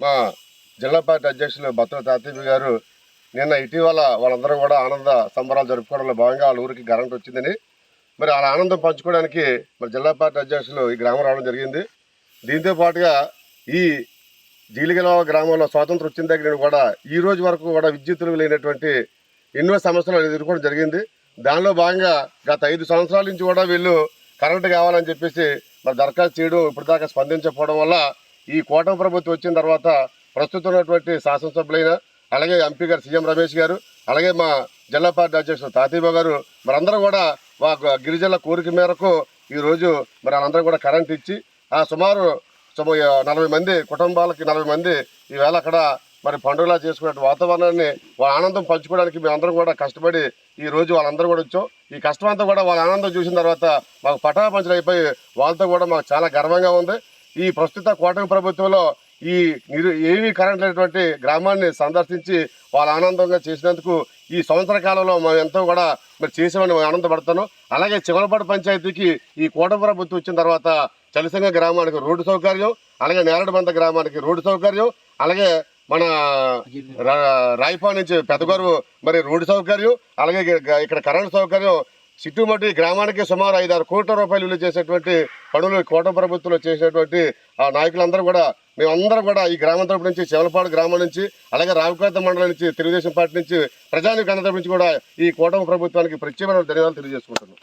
మా జిల్లా పార్టీ అధ్యక్షులు బత్తుల తాతయ్య గారు నిన్న ఇటీవల వాళ్ళందరూ కూడా ఆనంద సంబరాలు జరుపుకోవడంలో భాగంగా వాళ్ళ ఊరికి కరెంట్ వచ్చిందని. మరి వాళ్ళ ఆనందం పంచుకోవడానికి మరి జిల్లా పార్టీ అధ్యక్షులు ఈ గ్రామం రావడం జరిగింది. దీంతో పాటుగా ఈ జీలిగల గ్రామంలో స్వాతంత్రం వచ్చిన దగ్గర కూడా ఈ రోజు వరకు కూడా విద్యుత్తులు లేనటువంటి ఎన్నో సమస్యలు ఎదుర్కోవడం జరిగింది. దానిలో భాగంగా గత ఐదు సంవత్సరాల నుంచి కూడా వీళ్ళు కరెంటు కావాలని చెప్పేసి మరి దరఖాస్తు చేయడం ఇప్పటిదాకా స్పందించకపోవడం వల్ల ఈ కూటమి ప్రభుత్వం వచ్చిన తర్వాత ప్రస్తుతం ఉన్నటువంటి శాసనసభ్యులైన అలాగే ఎంపీ గారు సీఎం రమేష్ గారు అలాగే మా జిల్లా పార్టీ అధ్యక్షుడు తాతీబా గారు మరందరూ కూడా మా గిరిజనుల కోరిక మేరకు ఈరోజు మరి వాళ్ళందరూ కూడా కరెంట్ ఇచ్చి ఆ సుమారు సుమ- నలభై మంది కుటుంబాలకి నలభై మంది ఈవేళ అక్కడ మరి పండుగలా చేసుకునే వాతావరణాన్ని వాళ్ళ ఆనందం పంచుకోవడానికి మేమందరం కూడా కష్టపడి ఈ రోజు వాళ్ళందరూ కూడా వచ్చాం. ఈ కష్టం అంతా కూడా వాళ్ళ ఆనందం చూసిన తర్వాత మాకు పటాపంచలు అయిపోయి వాళ్ళతో కూడా మాకు చాలా గర్వంగా ఉంది. ఈ ప్రస్తుత కూటమి ప్రభుత్వంలో ఈ నిరు ఏమీ కరెంట్ లేనటువంటి గ్రామాన్ని సందర్శించి వాళ్ళ ఆనందంగా చేసినందుకు ఈ సంవత్సర కాలంలో మేము ఎంతో కూడా మరి చేసామని మేము ఆనందపడతాను అలాగే చివరపాటు పంచాయతీకి ఈ కూటమి ప్రభుత్వం వచ్చిన తర్వాత చలిసంగ గ్రామానికి రోడ్డు సౌకర్యం అలాగే నేరడబంద గ్రామానికి రోడ్డు సౌకర్యం అలాగే మన రాయపా నుంచి పెద్దగారు మరి రోడ్డు సౌకర్యం అలాగే ఇక్కడ కరెంటు సౌకర్యం చిట్టుమట్టి గ్రామానికి సుమారు ఐదారు కోట్ల రూపాయలు విలువ చేసేటువంటి పనులు కోట ప్రభుత్వంలో చేసినటువంటి ఆ నాయకులందరూ కూడా మేమందరం కూడా ఈ గ్రామం తరపు నుంచి చెవలపాడు గ్రామం నుంచి అలాగే రావికోత మండలం నుంచి తెలుగుదేశం పార్టీ నుంచి ప్రజానికి అందరి నుంచి కూడా ఈ కూటమి ప్రభుత్వానికి ప్రత్యేకమైన ధన్యవాదాలు తెలియజేసుకుంటున్నాం.